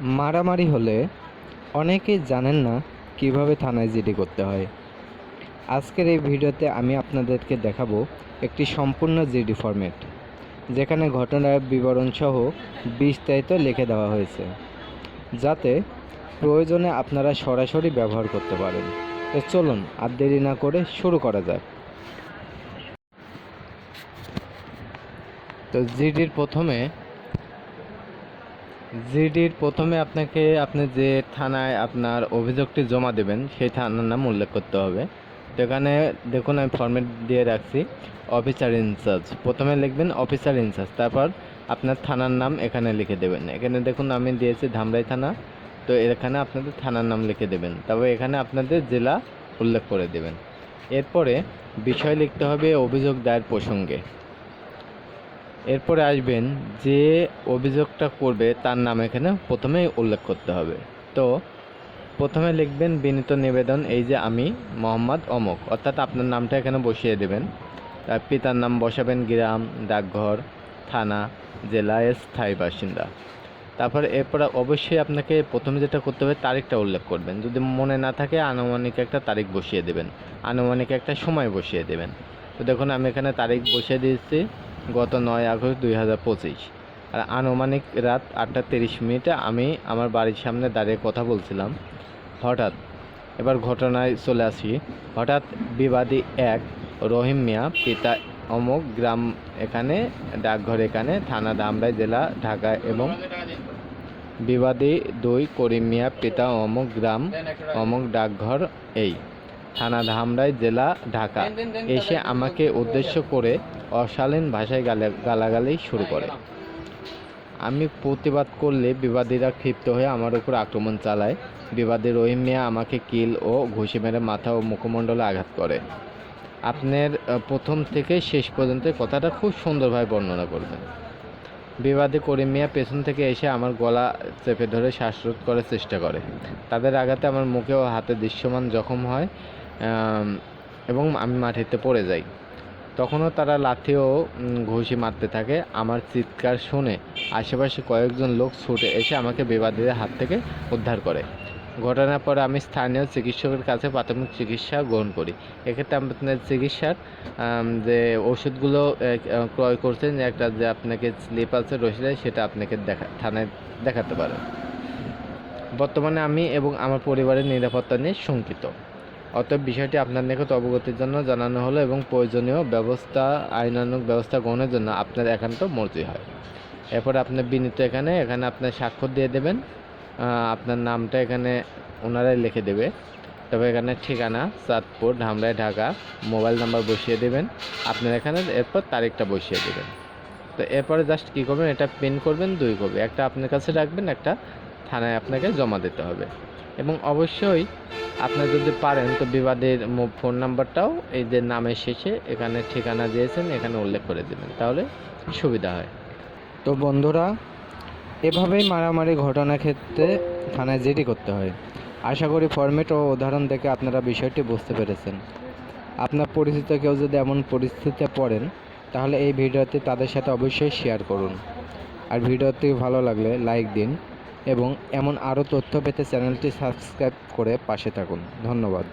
মারামারি হলে অনেকেই জানেন না কীভাবে থানায় জিডি করতে হয়। আজকের এই ভিডিওতে আমি আপনাদেরকে দেখাবো একটি সম্পূর্ণ জিডি ফরম্যাট, যেখানে ঘটনার বিবরণ সহ বিস্তারিত লিখে দেওয়া হয়েছে, যাতে প্রয়োজনে আপনারা সরাসরি ব্যবহার করতে পারেন। তো চলুন, আর দেরি না করে শুরু করা যাক। তো জিডির প্রথমে জিডির প্রথমে আপনাকে, আপনি যে থানায় আপনার অভিযোগটি জমা দেবেন, সেই থানার নাম উল্লেখ করতে হবে। তো এখানে দেখুন, আমি ফর্মেট দিয়ে রাখছি অফিসার ইনচার্জ প্রথমে লিখবেন অফিসার ইনচার্জ তারপর আপনার থানার নাম এখানে লিখে দেবেন। এখানে দেখুন, আমি দিয়েছি ধামরাই থানা। তো এখানে আপনাদের থানার নাম লিখে দেবেন। তবে এখানে আপনাদের জেলা উল্লেখ করে দেবেন। এরপরে বিষয় লিখতে হবে অভিযোগ দায়ের প্রসঙ্গে। এরপরে আসবেন যে অভিযোগটা করবে তার নাম এখানে প্রথমেই উল্লেখ করতে হবে। তো প্রথমে লিখবেন বিনীত নিবেদন, এই যে আমি মোহাম্মদ অমক। অর্থাৎ আপনার নামটা এখানে বসিয়ে দেবেন। তার পিতার নাম বসাবেন গ্রাম, ডাকঘর, থানা, জেলা স্থায়ী বাসিন্দা। তারপর এরপরে অবশ্যই আপনাকে প্রথমে যেটা করতে হবে, তারিখটা উল্লেখ করবেন। যদি মনে না থাকে, আনুমানিক একটা তারিখ বসিয়ে দেবেন। আনুমানিক একটা সময় বসিয়ে দেবেন। তো দেখুন, আমি এখানে তারিখ বসিয়ে দিয়েছি। গত নয় আগস্ট দুই হাজার পঁচিশ। আর আনুমানিক রাত আটটা তিরিশ মিনিটে আমি আমার বাড়ির সামনে দাঁড়িয়ে কথা বলছিলাম। হঠাৎ এবার ঘটনায় চলে আসি। হঠাৎ বিবাদী এক রহিম মিয়া, পিতা অমুক গ্রাম এখানে, ডাকঘর এখানে, থানা দামরাই জেলা ঢাকা এবং বিবাদী দুই করিম মিয়া, পিতা অমুক গ্রাম, অমুক ডাকঘর এই। থানা ধামরাই জেলা ঢাকা। এসে আমাকে উদ্দেশ্য করে অশালীন ভাষায় গালা গালাগালি শুরু করে। আমি প্রতিবাদ করলে বিবাদীরা ক্ষিপ্ত হয়ে আমার উপর আক্রমণ চালায়। বিবাদী রহিম মিয়া আমাকে কিল ও ঘুষি মেরে মাথা ও মুখমণ্ডলে আঘাত করে। আপনার প্রথম থেকে শেষ পর্যন্ত কথাটা খুব সুন্দরভাবে বর্ণনা করবেন। বিবাদী করিম মিয়া পেছন থেকে এসে আমার গলা চেপে ধরে শ্বাসরোধ করার চেষ্টা করে। তাদের আঘাতে আমার মুখে ও হাতে দৃশ্যমান জখম হয়। এবং আমি মাটিতে পড়ে যাই। তখনও তারা লাথি ও ঘুষি মারতে থাকে। আমার চিৎকার শুনে আশেপাশে কয়েকজন লোক ছুটে এসে আমাকে বিবাদীদের হাত থেকে উদ্ধার করে। ঘটনার পরে আমি স্থানীয় চিকিৎসকের কাছে প্রাথমিক চিকিৎসা গ্রহণ করি। এক্ষেত্রে আপনার চিকিৎসার যে ওষুধগুলো ক্রয় করছেন একটা যে আপনাকে স্লিপ আছে রসিদে সেটা আপনাকে দেখা, থানায় দেখাতে পারেন। বর্তমানে আমি এবং আমার পরিবারের নিরাপত্তা নিয়ে শঙ্কিত। অতএব বিষয়টি আপনার নিকট অবগতির জন্য জানানো হলো এবং প্রয়োজনীয় ব্যবস্থা আইনানুক ব্যবস্থা গ্রহণের জন্য আপনার একান্ত মর্জি হয়। এরপর আপনার বিনীত এখানে এখানে আপনার স্বাক্ষর দিয়ে দেবেন। আপনার নামটা এখানে ওনারাই লিখে দেবে। তবে এখানে ঠিকানা, চাঁদপুর ধামরাই ঢাকা, মোবাইল নাম্বার বসিয়ে দেবেন। আপনার এখানে এরপর তারিখটা বসিয়ে দেবেন। তো এরপরে জাস্ট কী করবেন, এটা পিন করবেন, দুই কপি। একটা আপনার কাছে রাখবেন, একটা থানায় আপনাকে জমা দিতে হবে। এবং অবশ্যই আপনি যদি পারেন, তো বিবাদের ফোন নাম্বারটাও এই যে নামের শেষে এখানে ঠিকানা দিয়েছেন, এখানে উল্লেখ করে দেবেন। তাহলে সুবিধা হয়। তো বন্ধুরা, এভাবেই মারামারি ঘটনার ক্ষেত্রে থানায় জিডি করতে হয়। আশা করি ফরম্যাট ও উদাহরণ দেখে আপনারা বিষয়টি বুঝতে পেরেছেন। আপনার পরিচিত কেউ যদি এমন পরিস্থিতিতে পড়েন, তাহলে এই ভিডিওটি তাদের সাথে অবশ্যই শেয়ার করুন। আর ভিডিওটি ভালো লাগলে লাইক দিন। এবং এমন আরও তথ্য পেতে চ্যানেলটি সাবস্ক্রাইব করে পাশে থাকুন। ধন্যবাদ।